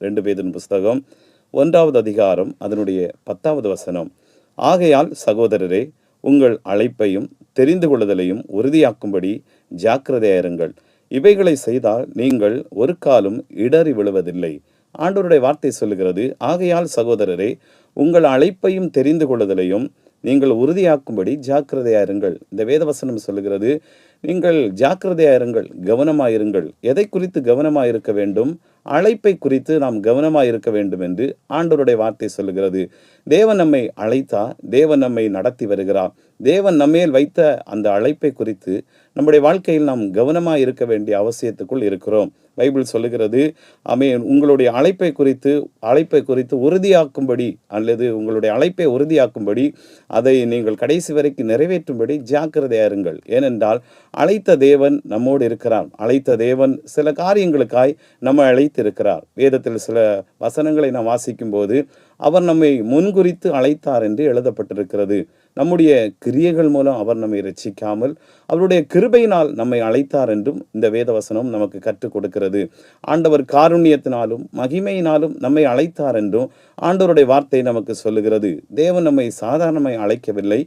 ரெண்டு பேதின் புஸ்தகம் ஒன்றாவது அதிகாரம் அதனுடைய பத்தாவது வசனம். ஆகையால் சகோதரரே உங்கள் அழைப்பையும் தெரிந்து கொள்ளுதலையும் உறுதியாக்கும்படி ஜாக்கிரதையாயிருங்கள் இவைகளை செய்தால் நீங்கள் ஒரு காலும் இடறி விழுவதில்லை. ஆண்டோருடைய வார்த்தை சொல்லுகிறது ஆகையால் சகோதரரே உங்கள் அழைப்பையும் தெரிந்து கொள்ளுதலையும் நீங்கள் உறுதியாக்கும்படி ஜாக்கிரதையாயிருங்கள் இந்த வேதவசனம் சொல்லுகிறது நீங்கள் ஜாக்கிரதையாயிருங்கள் கவனமாயிருங்கள் எதை குறித்து கவனமாயிருக்க வேண்டும்? அழைப்பை குறித்து நாம் கவனமாயிருக்க வேண்டும் என்று ஆண்டவருடைய வார்த்தை சொல்லுகிறது. தேவன் நம்மை அழைத்தா தேவன் நம்மை நடத்தி வருகிறார். தேவன் நம்மேல் வைத்த அந்த அழைப்பை குறித்து நம்முடைய வாழ்க்கையில் நாம் கவனமாக இருக்க வேண்டிய அவசியத்துக்குள் இருக்கிறோம். பைபிள் சொல்லுகிறது அமே உங்களுடைய அழைப்பை குறித்து அழைப்பை குறித்து உறுதியாக்கும்படி அல்லது உங்களுடைய அழைப்பை உறுதியாக்கும்படி அதை நீங்கள் கடைசி வரைக்கும் நிறைவேற்றும்படி ஜாக்கிரதையாருங்கள் ஏனென்றால் அழைத்த தேவன் நம்மோடு இருக்கிறார். அழைத்த தேவன் சில காரியங்களுக்காய் நம்மை அழைத்திருக்கிறார். வேதத்தில் சில வசனங்களை நாம் வாசிக்கும் போது அவர் நம்மை முன்குறித்து அழைத்தார் என்று எழுதப்பட்டிருக்கிறது. நம்முடைய கிரியைகள் மூலம் அவர் நம்மை ரட்சிக்காமல் அவருடைய கிருபையினால் நம்மை அழைத்தார் என்றும் இந்த வேதவசனம் நமக்கு கற்றுக் கொடுக்கிறது. ஆண்டவர் காருண்யத்தினாலும் மகிமையினாலும் நம்மை அழைத்தார் என்றும் ஆண்டவருடைய வார்த்தை நமக்கு சொல்லுகிறது. தேவன் நம்மை சாதாரணமாய் அழைக்கவில்லை.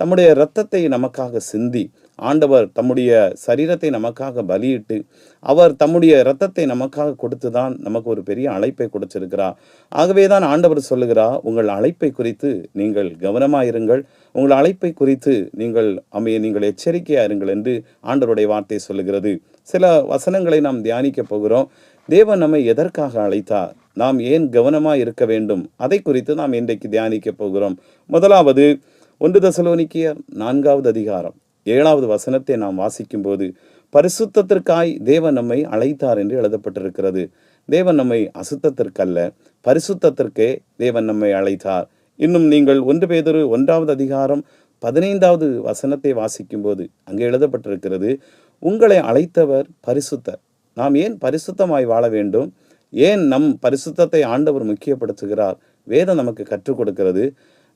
தம்முடைய இரத்தத்தை நமக்காக சிந்தி ஆண்டவர் தம்முடைய சரீரத்தை நமக்காக பலியிட்டு அவர் தம்முடைய இரத்தத்தை நமக்காக கொடுத்து தான் நமக்கு ஒரு பெரிய அழைப்பை கொடுத்திருக்கிறார். ஆகவே தான் ஆண்டவர் சொல்லுகிறார் உங்கள் அழைப்பை குறித்து நீங்கள் கவனமாயிருங்கள். உங்கள் அழைப்பை குறித்து நீங்கள் அமைய நீங்கள் எச்சரிக்கையாக இருங்கள் என்று ஆண்டவருடைய வார்த்தை சொல்லுகிறது. சில வசனங்களை நாம் தியானிக்க போகிறோம். தேவன் நம்மை எதற்காக அழைத்தார்? நாம் ஏன் கவனமாக இருக்க வேண்டும்? அதை குறித்து நாம் இன்றைக்கு தியானிக்க போகிறோம். முதலாவது ஒன்று தசலோனிக்கியர் நான்காவது அதிகாரம். ஏழாவது வசனத்தை நாம் வாசிக்கும்போது பரிசுத்தத்திற்காய் தேவன் நம்மை அழைத்தார் என்று எழுதப்பட்டிருக்கிறது. தேவன் நம்மை அசுத்தத்திற்கல்ல பரிசுத்தத்திற்கே தேவன் நம்மை அழைத்தார். இன்னும் நீங்கள் ஒன்று பேதொரு ஒன்றாவது அதிகாரம் பதினைந்தாவது வசனத்தை வாசிக்கும்போது அங்கே எழுதப்பட்டிருக்கிறது உங்களை அழைத்தவர் பரிசுத்தர். நாம் ஏன் பரிசுத்தமாய் வாழ வேண்டும்? ஏன் நம் பரிசுத்தத்தை ஆண்டவர் முக்கியப்படுத்துகிறார்? வேதம் நமக்கு கற்றுக் கொடுக்கிறது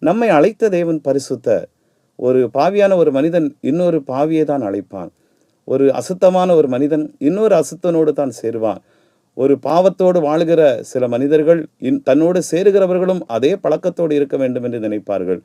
நம்மை அழைத்த தேவன் பரிசுத்தர். ஒரு பாவியான ஒரு மனிதன் இன்னொரு பாவியை தான் அழைப்பான். ஒரு அசுத்தமான ஒரு மனிதன் இன்னொரு அசுத்தனோடு தான் சேருவான். ஒரு பாவத்தோடு வாழுகிற சில மனிதர்கள் இன் தன்னோடு சேருகிறவர்களும் அதே பழக்கத்தோடு இருக்க வேண்டும் என்று நினைப்பார்கள்.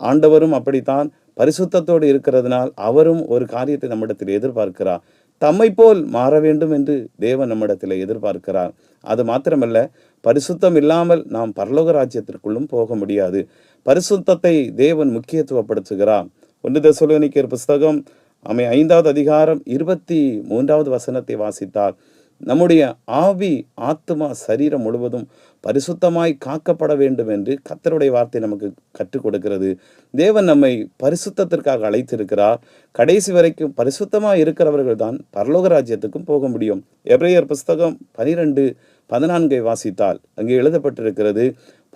ஆண்டவரும் அப்படித்தான் பரிசுத்தத்தோடு இருக்கிறதுனால் அவரும் ஒரு காரியத்தை நம்மிடத்தில் எதிர்பார்க்கிறார். தம்மை போல் மாற வேண்டும் என்று தேவன் நம்மிடத்தில் எதிர்பார்க்கிறார். அது மாத்திரமல்ல பரிசுத்தம் இல்லாமல் நாம் பரலோக ராஜ்யத்திற்குள்ளும் போக முடியாது. பரிசுத்தத்தை தேவன் முக்கியத்துவப்படுத்துகிறார். ஒன்று தசோலோனிக்கர் புஸ்தகம் அமை ஐந்தாவது அதிகாரம் இருபத்தி மூன்றாவது வசனத்தை வாசித்தார். நம்முடைய ஆவி ஆத்மா சரீரம் முழுவதும் பரிசுத்தமாய் காக்கப்பட வேண்டும் என்று கத்தருடைய வார்த்தை நமக்கு கற்றுக் கொடுக்கிறது. தேவன் நம்மை பரிசுத்தத்திற்காக அழைத்திருக்கிறார். கடைசி வரைக்கும் பரிசுத்தமாக இருக்கிறவர்கள் தான் பரலோக ராஜ்யத்துக்கும் போக முடியும். எப்ரேயர் புஸ்தகம் பனிரெண்டு பதினான்கை வாசித்தால் அங்கே எழுதப்பட்டிருக்கிறது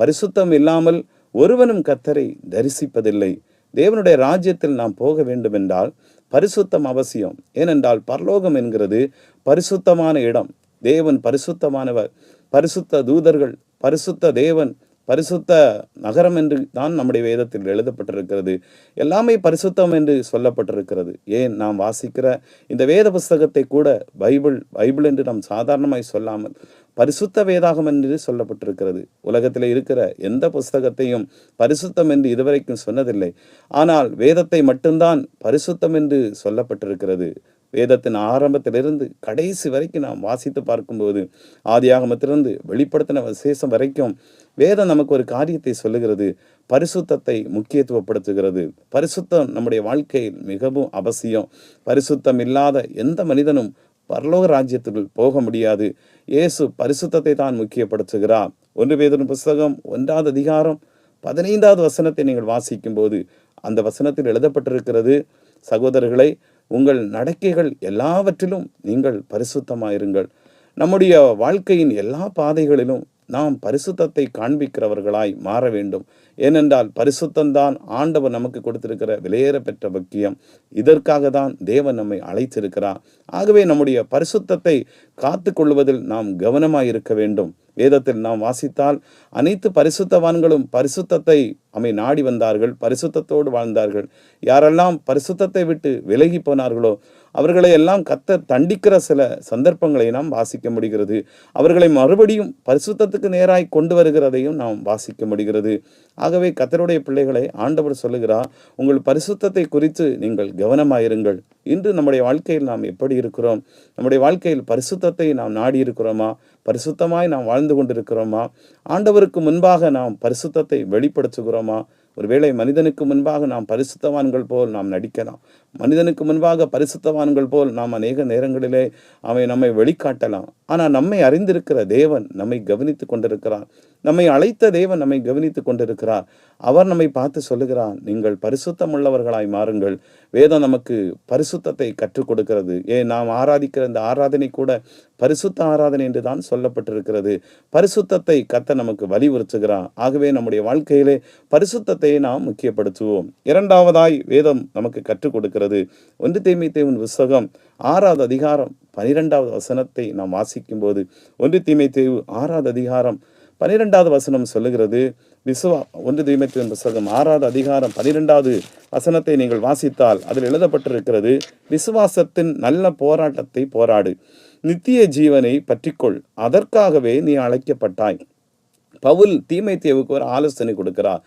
பரிசுத்தம் இல்லாமல் ஒருவனும் கத்தரை தரிசிப்பதில்லை. தேவனுடைய ராஜ்யத்தில் நாம் போக வேண்டுமென்றால் பரிசுத்தம் அவசியம். ஏனென்றால் பரலோகம் என்கிறது பரிசுத்தமான இடம். தேவன் பரிசுத்தமானவர். பரிசுத்த தூதர்கள் பரிசுத்த தேவன் பரிசுத்த நகரம் என்று தான் நம்முடைய வேதத்தில் எழுதப்பட்டிருக்கிறது. எல்லாமே பரிசுத்தம் என்று சொல்லப்பட்டிருக்கிறது. ஏன்? நாம் வாசிக்கிற இந்த வேத புஸ்தகத்தை கூட பைபிள் பைபிள் என்று நாம் சாதாரணமாய் சொல்லாமல் பரிசுத்த வேதாகம் என்று சொல்லப்பட்டிருக்கிறது. உலகத்தில் இருக்கிற எந்த புஸ்தகத்தையும் பரிசுத்தம் என்று இதுவரைக்கும் சொன்னதில்லை. ஆனால் வேதத்தை மட்டும்தான் பரிசுத்தம் என்று சொல்லப்பட்டிருக்கிறது. வேதத்தின் ஆரம்பத்திலிருந்து கடைசி வரைக்கும் நாம் வாசித்து பார்க்கும்போது ஆதியாகமத்திலிருந்து வெளிப்படுத்தின விசேஷம் வரைக்கும் வேதம் நமக்கு ஒரு காரியத்தை சொல்லுகிறது. பரிசுத்தத்தை முக்கியத்துவப்படுத்துகிறது. பரிசுத்தம் நம்முடைய வாழ்க்கையில் மிகவும் அவசியம். பரிசுத்தம் இல்லாத எந்த மனிதனும் பரலோக ராஜ்யத்துக்குள் போக முடியாது. இயேசு பரிசுத்தத்தை தான் முக்கியப்படுத்துகிறார். ஒன்று பேதன் புஸ்தகம் ஒன்றாவது அதிகாரம் பதினைந்தாவது வசனத்தை நீங்கள் வாசிக்கும்போது அந்த வசனத்தில் எழுதப்பட்டிருக்கிறது சகோதரர்களை உங்கள் நடக்கைகள் எல்லாவற்றிலும் நீங்கள் பரிசுத்தமாயிருங்கள். நம்முடைய வாழ்க்கையின் எல்லா பாதைகளிலும் நாம் பரிசுத்தத்தை காண்பிக்கிறவர்களாய் மாற வேண்டும். ஏனென்றால் பரிசுத்தந்தான் ஆண்டவர் நமக்கு கொடுத்திருக்கிற விலையேற பெற்ற பக்கியம். இதற்காக தான் தேவன் நம்மை அழைத்திருக்கிறார். ஆகவே நம்முடைய பரிசுத்தத்தை காத்து கொள்வதில் நாம் கவனமாக இருக்க வேண்டும். வேதத்தில் நாம் வாசித்தால் அனைத்து பரிசுத்தவான்களும் பரிசுத்தத்தை அமை நாடி வந்தார்கள் பரிசுத்தத்தோடு வாழ்ந்தார்கள். யாரெல்லாம் பரிசுத்தத்தை விட்டு விலகி போனார்களோ அவர்களை எல்லாம் கத்த தண்டிக்கிற சில சந்தர்ப்பங்களை நாம் வாசிக்க முடிகிறது. அவர்களை மறுபடியும் பரிசுத்தத்துக்கு நேராய் கொண்டு வருகிறதையும் நாம் வாசிக்க முடிகிறது. ஆகவே கத்தருடைய பிள்ளைகளை ஆண்டவர் சொல்லுகிறார் உங்கள் பரிசுத்தத்தை குறித்து நீங்கள் கவனமாயிருங்கள். இன்று நம்முடைய வாழ்க்கையில் நாம் எப்படி இருக்கிறோம்? நம்முடைய வாழ்க்கையில் பரிசுத்தத்தை நாம் நாடி இருக்கிறோமா பரிசுத்தமாய் நாம் வாழ்ந்து கொண்டிருக்கிறோமா? ஆண்டவருக்கு முன்பாக நாம் பரிசுத்தத்தை வெளிப்படுத்துகிறோமா? ஒருவேளை மனிதனுக்கு முன்பாக நாம் பரிசுத்தவான்கள் போல் நாம் நடிக்கலாம். மனிதனுக்கு முன்பாக பரிசுத்தவான்கள் போல் நாம் அநேக நேரங்களிலே அவை நம்மை வெளிக்காட்டலாம். ஆனால் நம்மை அறிந்திருக்கிற தேவன் நம்மை கவனித்து கொண்டிருக்கிறார். நம்மை அழைத்த தேவன் நம்மை கவனித்து கொண்டிருக்கிறார். அவர் நம்மை பார்த்து சொல்லுகிறார் நீங்கள் பரிசுத்தம் உள்ளவர்களாய் மாறுங்கள். வேதம் நமக்கு பரிசுத்தத்தை கற்றுக் கொடுக்கிறது. ஏன் நாம் ஆராதிக்கிற இந்த ஆராதனை கூட பரிசுத்த ஆராதனை என்று தான் சொல்லப்பட்டிருக்கிறது. பரிசுத்தத்தை கத்த நமக்கு வலியுறுத்துகிறார். ஆகவே நம்முடைய வாழ்க்கையிலே பரிசுத்தத்தை நாம் முக்கியப்படுத்துவோம். இரண்டாவதாய் வேதம் நமக்கு கற்றுக் கொடுக்கிறது. ஒன்று தீமை தேவன் புஸ்தகம் ஆறாவது அதிகாரம் பனிரெண்டாவது வசனத்தை நாம் வாசிக்கும்போது ஒன்று தீமை தேவு ஆறாவது அதிகாரம் பனிரெண்டாவது வசனம் சொல்லுகிறது. விசுவா ஒன்று தீமைத்தின் புஸ்தகம் ஆறாவது அதிகாரம் பனிரெண்டாவது வசனத்தை நீங்கள் வாசித்தால் அதில் எழுதப்பட்டிருக்கிறது விசுவாசத்தின் நல்ல போராட்டத்தை போராடு நித்திய ஜீவனை பற்றிக்கொள் அதற்காகவே நீ அழைக்கப்பட்டாய். பவுல் தீமைத்தேவுக்கு ஒரு ஆலோசனை கொடுக்கிறார்.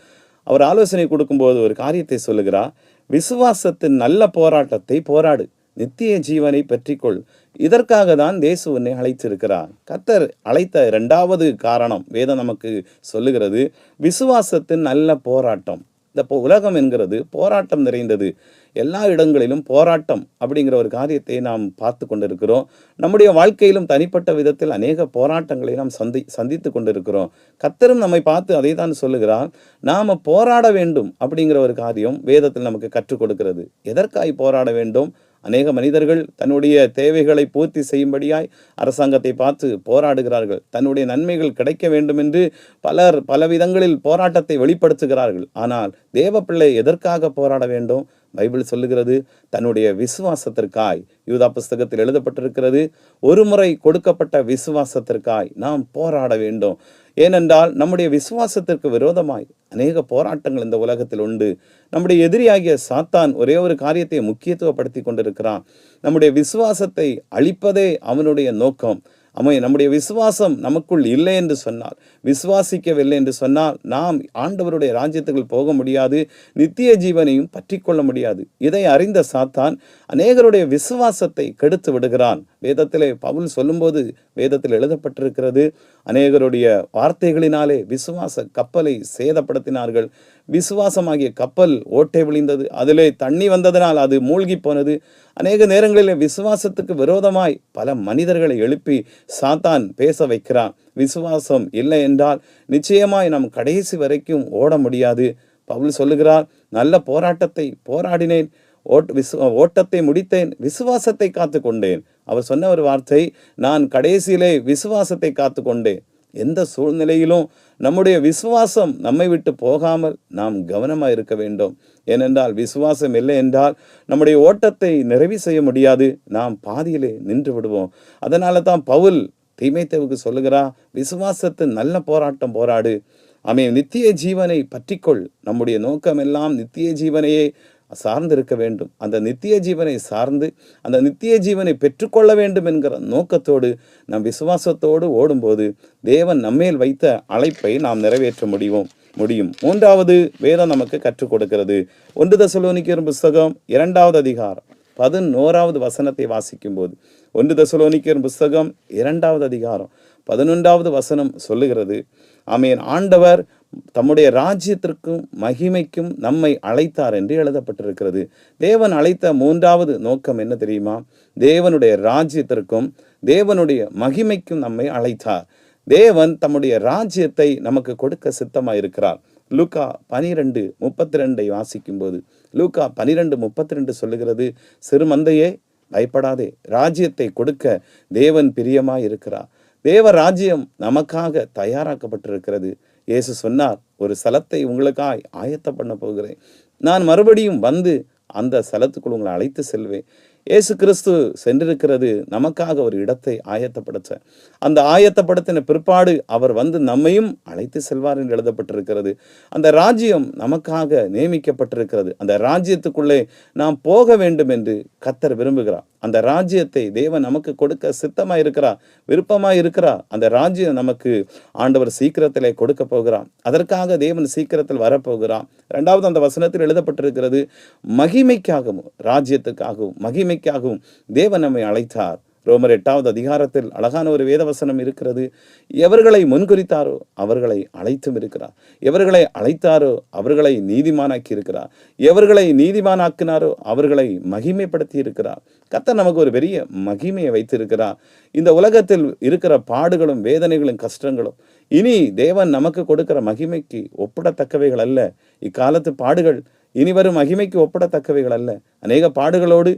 அவர் ஆலோசனை கொடுக்கும்போது ஒரு காரியத்தை சொல்லுகிறார் விசுவாசத்தின் நல்ல போராட்டத்தை போராடு நித்திய ஜீவனை பெற்றிக்கொள். இதற்காக தான் தேசு உன்னை அழைத்திருக்கிறார். கத்தர் அழைத்த இரண்டாவது காரணம் வேதம் நமக்கு சொல்லுகிறது விசுவாசத்தின் நல்ல போராட்டம். இந்த உலகம் என்கிறது போராட்டம் நிறைந்தது. எல்லா இடங்களிலும் போராட்டம் அப்படிங்கிற ஒரு காரியத்தை நாம் பார்த்து கொண்டிருக்கிறோம். நம்முடைய வாழ்க்கையிலும் தனிப்பட்ட விதத்தில் அநேக போராட்டங்களை நாம் சந்தி சந்தித்து கொண்டிருக்கிறோம். கத்தரும் நம்மை பார்த்து அதை தான் சொல்லுகிறார். நாம் போராட வேண்டும் அப்படிங்கிற ஒரு காரியம் வேதத்தில் நமக்கு கற்றுக் கொடுக்கிறது. எதற்காய் போராட வேண்டும்? அநேக மனிதர்கள் தன்னுடைய தேவைகளை பூர்த்தி செய்யும்படியாய் அரசாங்கத்தை பார்த்து போராடுகிறார்கள். தன்னுடைய நன்மைகள் கிடைக்க வேண்டும் என்று பலர் பல விதங்களில் போராட்டத்தை வெளிப்படுத்துகிறார்கள். ஆனால் தேவப்பிள்ளை எதற்காக போராட வேண்டும்? பைபிள் சொல்லுகிறது தன்னுடைய விசுவாசத்திற்காய் யூதா புஸ்தகத்தில் எழுதப்பட்டிருக்கிறது ஒரு முறை கொடுக்கப்பட்ட விசுவாசத்திற்காய் நாம் போராட வேண்டும். ஏனென்றால் நம்முடைய விசுவாசத்திற்கு விரோதமாய் அநேக போராட்டங்கள் இந்த உலகத்தில் உண்டு. நம்முடைய எதிரியாகிய சாத்தான் ஒரே ஒரு காரியத்தை முக்கியத்துவப்படுத்தி கொண்டிருக்கிறான். நம்முடைய விசுவாசத்தை அழிப்பதே அவனுடைய நோக்கம். அமை நம்முடைய விசுவாசம் நமக்குள் இல்லை என்று சொன்னால் விசுவாசிக்கவில்லை என்று சொன்னால் நாம் ஆண்டவருடைய ராஜ்யத்துக்குள் போக முடியாது நித்திய ஜீவனையும் பற்றி கொள்ள முடியாது. இதை அறிந்த சாத்தான் அநேகருடைய விசுவாசத்தை கெடுத்து விடுகிறான். வேதத்திலே பவுல் சொல்லும்போது வேதத்தில் எழுதப்பட்டிருக்கிறது அநேகருடைய வார்த்தைகளினாலே விசுவாச கப்பலை சேதப்படுத்தினார்கள். விசுவாசமாகிய கப்பல் ஓட்டை விழிந்தது. அதிலே தண்ணி வந்ததனால் அது மூழ்கி போனது அநேக நேரங்களில் விசுவாசத்துக்கு விரோதமாய் பல மனிதர்களை எழுப்பி சாத்தான் பேச வைக்கிறான். விசுவாசம் இல்லை என்றால் நிச்சயமாய் நாம் கடைசி வரைக்கும் ஓட முடியாது. பவுல் சொல்லுகிறார் நல்ல போராட்டத்தை போராடினேன் ஓட் விசு ஓட்டத்தை முடித்தேன் விசுவாசத்தை காத்து கொண்டேன் அவர் சொன்ன ஒரு வார்த்தை நான் கடைசியிலே விசுவாசத்தை காத்து கொண்டேன் எந்த சூழ்நிலையிலும் நம்முடைய விசுவாசம் நம்மை விட்டு போகாமல் நாம் கவனமாக இருக்க வேண்டும். ஏனென்றால் விசுவாசம் இல்லை என்றால் நம்முடைய ஓட்டத்தை நிறைவு செய்ய முடியாது. நாம் பாதியிலே நின்று விடுவோம். அதனால தான் பவுல் தீமைத்தவுக்கு சொல்லுகிறா விசுவாசத்தின் நல்ல போராட்டம் போராடு. ஆமென். நித்திய ஜீவனை பற்றிக்கொள். நம்முடைய நோக்கம் எல்லாம் நித்திய ஜீவனையே சார்ந்து இருக்க வேண்டும். அந்த நித்திய ஜீவனை சார்ந்து அந்த நித்திய ஜீவனை பெற்றுக்கொள்ள வேண்டும் என்கிற நோக்கத்தோடு நம் விசுவாசத்தோடு ஓடும்போது தேவன் நம்மேல் வைத்த அழைப்பை நாம் நிறைவேற்ற முடியும் முடியும். மூன்றாவது வேதம் நமக்கு கற்றுக் கொடுக்கிறது. ஒன்று தசலோனிக்கிற புஸ்தகம் இரண்டாவது அதிகாரம் பதினோராவது வசனத்தை வாசிக்கும்போது ஒன்று தசலோனிக்கிற புஸ்தகம் இரண்டாவது அதிகாரம் பதினொன்றாவது வசனம் சொல்லுகிறது. ஆமேன். ஆண்டவர் தம்முடைய ராஜ்யத்திற்கும் மகிமைக்கும் நம்மை அழைத்தார் என்று எழுதப்பட்டிருக்கிறது. தேவன் அழைத்த மூன்றாவது நோக்கம் என்ன தெரியுமா? தேவனுடைய ராஜ்யத்திற்கும் தேவனுடைய மகிமைக்கும் நம்மை அழைத்தார். தேவன் தம்முடைய ராஜ்யத்தை நமக்கு கொடுக்க சித்தமாக இருக்கிறார் லூக்கா பனிரெண்டு முப்பத்தி ரெண்டை வாசிக்கும்போது லூக்கா பனிரெண்டு முப்பத்தி ரெண்டு சொல்லுகிறது சிறுமந்தையே பயப்படாதே. ராஜ்யத்தை கொடுக்க தேவன் பிரியமாக இருக்கிறார் தேவ ராஜ்யம் நமக்காக தயாராக்கப்பட்டிருக்கிறது. இயேசு சொன்னார் ஒரு சலத்தை உங்களுக்காய் ஆயத்த பண்ண போகிறேன். நான் மறுபடியும் வந்து அந்த சலத்துக்குள் உங்களை அழைத்து செல்வேன். ஏசு கிறிஸ்து சென்றிருக்கிறது நமக்காக ஒரு இடத்தை ஆயத்தப்படுத்த. அந்த ஆயத்தப்படுத்தின பிற்பாடு அவர் வந்து நம்மையும் அழைத்து செல்வார் என்று எழுதப்பட்டிருக்கிறது. அந்த ராஜ்யம் நமக்காக நியமிக்கப்பட்டிருக்கிறது. அந்த ராஜ்யத்துக்குள்ளே நாம் போக வேண்டும் என்று கத்தர் விரும்புகிறார். அந்த ராஜ்யத்தை தேவன் நமக்கு கொடுக்க சித்தமா இருக்கிறா விருப்பமா இருக்கிறா அந்த ராஜ்யம் நமக்கு ஆண்டவர் சீக்கிரத்திலே கொடுக்க போகிறான் அதற்காக தேவன் சீக்கிரத்தில் வரப்போகிறான் இரண்டாவது அந்த வசனத்தில் எழுதப்பட்டிருக்கிறது மகிமைக்காகவும் ராஜ்யத்துக்காகவும் மகிமைக்காகவும் தேவன் நம்மை அழைத்தார். ரோமர் எட்டாவது அதிகாரத்தில் அழகான ஒரு வேதவசனம் இருக்கிறது. எவர்களை முன்குறித்தாரோ அவர்களை அழைத்தும் இருக்கிறார். எவர்களை அழைத்தாரோ அவர்களை நீதிமானாக்கி இருக்கிறார் எவர்களை நீதிமானாக்கினாரோ அவர்களை மகிமைப்படுத்தி இருக்கிறார் கத்த நமக்கு ஒரு பெரிய மகிமையை வைத்திருக்கிறார். இந்த உலகத்தில் இருக்கிற பாடுகளும் வேதனைகளும் கஷ்டங்களும் இனி தேவன் நமக்கு கொடுக்கிற மகிமைக்கு ஒப்பிடத்தக்கவைகள் அல்ல. இக்காலத்து பாடுகள் இனி வரும் மகிமைக்கு ஒப்பிடத்தக்கவைகள் அல்ல. அநேக பாடுகளோடு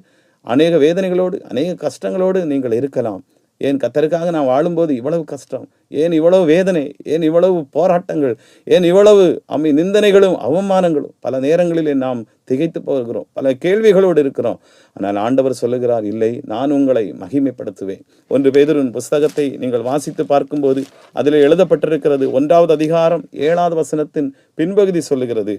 அநேக வேதனைகளோடு அநேக கஷ்டங்களோடு நீங்கள் இருக்கலாம். ஏன் கத்தருக்காக நான் வாழும்போது இவ்வளவு கஷ்டம் ஏன் இவ்வளவு வேதனை ஏன் இவ்வளவு போராட்டங்கள் ஏன் இவ்வளவு அமை நிந்தனைகளும் அவமானங்களும் பல நேரங்களில் நாம் திகைத்து போகிறோம் பல கேள்விகளோடு இருக்கிறோம். ஆனால் ஆண்டவர் சொல்லுகிறார் இல்லை நான் உங்களை மகிமைப்படுத்துவேன். ஒன்று பேதரின் புஸ்தகத்தை நீங்கள் வாசித்து பார்க்கும்போது அதில் எழுதப்பட்டிருக்கிறது ஒன்றாவது அதிகாரம் ஏழாவது வசனத்தின் பின்பகுதி சொல்லுகிறது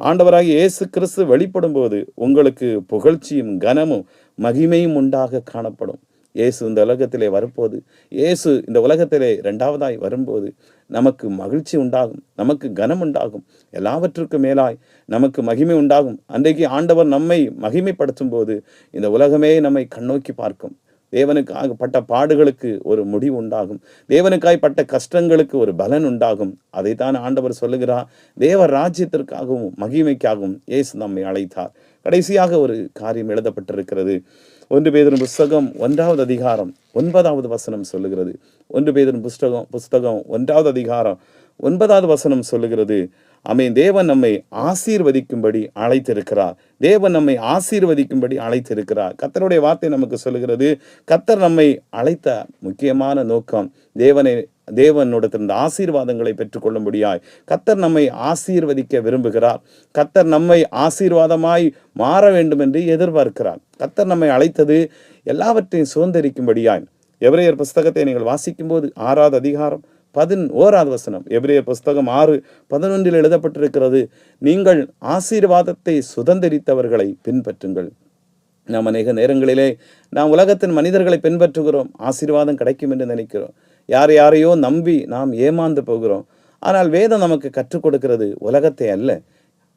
ஆண்டவராகி இயேசு கிறிஸ்து வெளிப்படும் போது உங்களுக்கு புகழ்ச்சியும் கனமும் மகிமையும் உண்டாக காணப்படும். இயேசு இந்த உலகத்திலே வரும்போது இயேசு இந்த உலகத்திலே இரண்டாவதாய் வரும்போது நமக்கு மகிழ்ச்சி உண்டாகும் நமக்கு கனம் உண்டாகும். எல்லாவற்றுக்கும் மேலாய் நமக்கு மகிமை உண்டாகும். அன்றைக்கு ஆண்டவர் நம்மை மகிமைப்படுத்தும் போது இந்த உலகமே நம்மை கண்ணோக்கி பார்க்கும். தேவனுக்காக பட்ட பாடுகளுக்கு ஒரு முடிவு உண்டாகும். தேவனுக்காய் பட்ட கஷ்டங்களுக்கு ஒரு பலன் உண்டாகும். அதைத்தான் ஆண்டவர் சொல்லுகிறார். தேவ ராஜ்யத்திற்காகவும் மகிமைக்காகவும் இயேசு நம்மை அழைத்தார். கடைசியாக ஒரு காரியம் எழுதப்பட்டிருக்கிறது. ஒன்று பேதரும் புஸ்தகம் ஒன்றாவது அதிகாரம் ஒன்பதாவது வசனம் சொல்லுகிறது. ஒன்று பேதரும் புஸ்தகம் புஸ்தகம் ஒன்றாவது அதிகாரம் ஒன்பதாவது வசனம் சொல்லுகிறது. அமை தேவன் நம்மை ஆசீர்வதிக்கும்படி அழைத்திருக்கிறார். தேவன் நம்மை ஆசீர்வதிக்கும்படி அழைத்திருக்கிறார். கத்தருடைய வார்த்தை நமக்கு சொல்லுகிறது. கத்தர் நம்மை அழைத்த முக்கியமான நோக்கம் தேவனை தேவனோடத்திலிருந்து ஆசீர்வாதங்களை பெற்றுக்கொள்ளும்படியாய் கத்தர் நம்மை ஆசீர்வதிக்க விரும்புகிறார். கத்தர் நம்மை ஆசீர்வாதமாய் மாற வேண்டும் என்று எதிர்பார்க்கிறார். கத்தர் நம்மை அழைத்தது எல்லாவற்றையும் சுதந்திரிக்கும்படியாய். எவரையர் புஸ்தகத்தை நீங்கள் வாசிக்கும்போது ஆறாவது அதிகாரம் பதின் ஓராவது வசனம். எபிரேயர் புஸ்தகம் ஆறு பதினொன்றில் எழுதப்பட்டிருக்கிறது நீங்கள் ஆசீர்வாதத்தை சுதந்திரித்தவர்களை பின்பற்றுங்கள். நாம் அநேக நேரங்களிலே நாம் உலகத்தின் மனிதர்களை பின்பற்றுகிறோம். ஆசீர்வாதம் கிடைக்கும் என்று நினைக்கிறோம். யார் யாரையோ நம்பி நாம் ஏமாந்து போகிறோம். ஆனால் வேதம் நமக்கு கற்றுக் கொடுக்கிறது உலகத்தை அல்ல.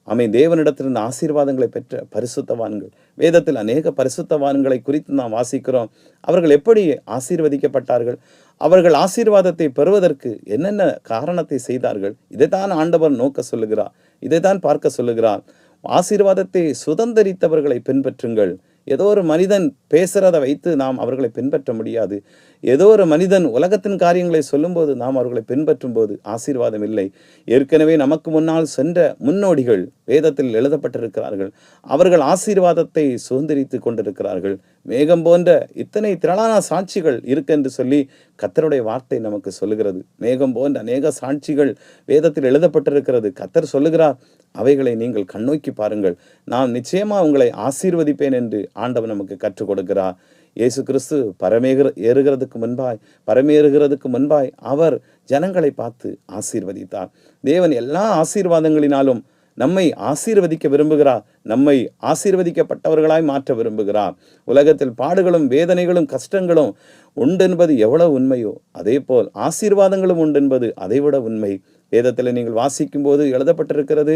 அமை தேவனிடத்திலிருந்து ஆசீர்வாதங்களை பெற்ற பரிசுத்தவான்கள். வேதத்தில் அநேக பரிசுத்தவான்களை குறித்து நாம் வாசிக்கிறோம். அவர்கள் எப்படி ஆசீர்வதிக்கப்பட்டார்கள்? அவர்கள் ஆசீர்வாதத்தை பெறுவதற்கு என்னென்ன காரணத்தை செய்தார்கள்? இதைத்தான் ஆண்டவர் நோக்க சொல்லுகிறார். இதைத்தான் பார்க்க சொல்லுகிறார். ஆசீர்வாதத்தை சுதந்திரித்தவர்களை பின்பற்றுங்கள். ஏதோ ஒரு மனிதன் பேசுகிறதை வைத்து நாம் அவர்களை பின்பற்ற முடியாது. ஏதோ ஒரு மனிதன் உலகத்தின் காரியங்களை சொல்லும்போது நாம் அவர்களை பின்பற்றும் போது ஆசீர்வாதம் இல்லை. ஏற்கனவே நமக்கு முன்னால் சென்ற முன்னோடிகள் வேதத்தில் எழுதப்பட்டிருக்கிறார்கள். அவர்கள் ஆசீர்வாதத்தை சுதந்திரித்து கொண்டிருக்கிறார்கள். மேகம் போன்ற இத்தனை திரளான சாட்சிகள் இருக்கு என்று சொல்லி கத்தருடைய வார்த்தை நமக்கு சொல்லுகிறது. மேகம் போன்ற அநேக சாட்சிகள் வேதத்தில் எழுதப்பட்டிருக்கிறது. கத்தர் சொல்லுகிறார் அவைகளை நீங்கள் கண்ணோக்கி பாருங்கள். நான் நிச்சயமாக உங்களை ஆசீர்வதிப்பேன் என்று ஆண்டவன் நமக்கு கற்றுக் கொடுக்கிறார். இயேசு கிறிஸ்து பரமேகிற ஏறுகிறதுக்கு முன்பாய் பரமேறுகிறதுக்கு முன்பாய் அவர் ஜனங்களை பார்த்து ஆசீர்வதித்தார். தேவன் எல்லா ஆசீர்வாதங்களினாலும் நம்மை ஆசீர்வதிக்க விரும்புகிறார் நம்மை ஆசீர்வதிக்கப்பட்டவர்களாய் மாற்ற விரும்புகிறார் உலகத்தில் பாடுகளும் வேதனைகளும் கஷ்டங்களும் உண்டென்பது எவ்வளவு உண்மையோ அதே போல் ஆசீர்வாதங்களும் உண்டென்பது அதைவிட உண்மை. வேதத்தில் நீங்கள் வாசிக்கும் போது எழுதப்பட்டிருக்கிறது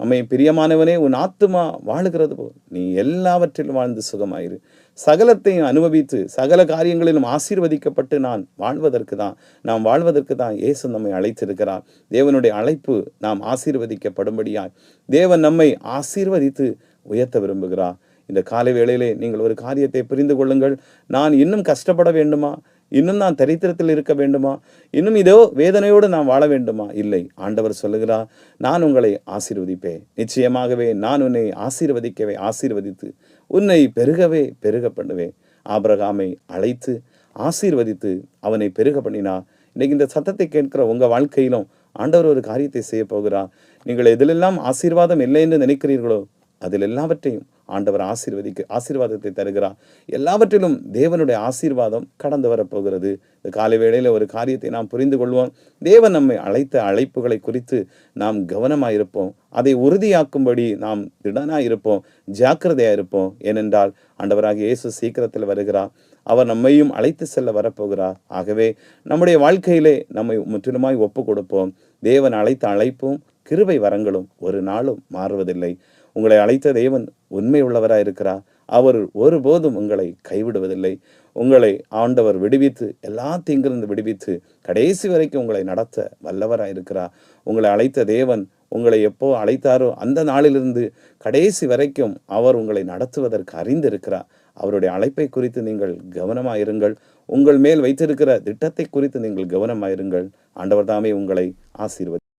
அம்மை பிரியமானவனே உன் ஆத்துமா வாழுகிறது போல். நீ எல்லாவற்றிலும் வாழ்ந்து சுகமாயிரு. சகலத்தையும் அனுபவித்து சகல காரியங்களிலும் ஆசீர்வதிக்கப்பட்டு நான் வாழ்வதற்கு தான் நாம் வாழ்வதற்கு தான் இயேசு நம்மை அழைத்திருக்கிறார். தேவனுடைய அழைப்பு நாம் ஆசீர்வதிக்கப்படும்படியாய் தேவன் நம்மை ஆசீர்வதித்து உயர்த்த விரும்புகிறார். இந்த காலை வேளையிலே நீங்கள் ஒரு காரியத்தை புரிந்து கொள்ளுங்கள். நான் இன்னும் கஷ்டப்பட வேண்டுமா? இன்னும் நான் தரித்திரத்தில் இருக்க வேண்டுமா? இன்னும் இதோ வேதனையோடு நான் வாழ வேண்டுமா? இல்லை. ஆண்டவர் சொல்லுகிறார் நான் உங்களை ஆசீர்வதிப்பேன். நிச்சயமாகவே நான் உன்னை ஆசீர்வதிக்கவே ஆசீர்வதித்து உன்னை பெருகவே பெருக பண்ணுவேன். ஆபிரகாமை அழைத்து ஆசீர்வதித்து அவனை பெருக பண்ணினா இன்னைக்கு இந்த சத்தத்தை கேட்கிற உங்க வாழ்க்கையிலும் ஆண்டவர் ஒரு காரியத்தை செய்ய போகிறார். நீங்கள் எதிலெல்லாம் ஆசீர்வாதம் இல்லை என்று நினைக்கிறீர்களோ? அதில் எல்லாவற்றையும் ஆண்டவர் ஆசீர்வதிக்க ஆசீர்வாதத்தை தருகிறார். எல்லாவற்றிலும் தேவனுடைய ஆசீர்வாதம் கடந்து வரப்போகிறது. இந்த காலை வேளையில் ஒரு காரியத்தை நாம் புரிந்து கொள்வோம். தேவன் நம்மை அழைத்த அழைப்புகளை குறித்து நாம் கவனமாயிருப்போம் அதை உறுதியாக்கும்படி நாம் திடனாயிருப்போம் ஜாக்கிரதையாயிருப்போம் ஏனென்றால் ஆண்டவராக இயேசு சீக்கிரத்தில் வருகிறார். அவர் நம்மையும் அழைத்து செல்ல வரப்போகிறார். ஆகவே நம்முடைய வாழ்க்கையிலே நம்மை முற்றிலுமாய் ஒப்பு கொடுப்போம் தேவன் அழைத்த அழைப்பும் கிருபை வரங்களும் ஒரு நாளும் மாறுவதில்லை. உங்களை அழைத்த தேவன் உண்மை உள்ளவராக இருக்கிறார். அவர் ஒருபோதும் உங்களை கைவிடுவதில்லை. உங்களை ஆண்டவர் விடுவித்து எல்லா தீங்கிலிருந்து விடுவித்து கடைசி வரைக்கும் உங்களை நடத்த வல்லவராக இருக்கிறார். உங்களை அழைத்த தேவன் உங்களை எப்போ அழைத்தாரோ அந்த நாளிலிருந்து கடைசி வரைக்கும் அவர் உங்களை நடத்துவதற்கு அறிந்திருக்கிறார். அவருடைய அழைப்பை குறித்து நீங்கள் கவனமாயிருங்கள் உங்கள் மேல் வைத்திருக்கிற திட்டத்தை குறித்து நீங்கள் கவனமாயிருங்கள் ஆண்டவர் தாமே உங்களை ஆசீர்வதி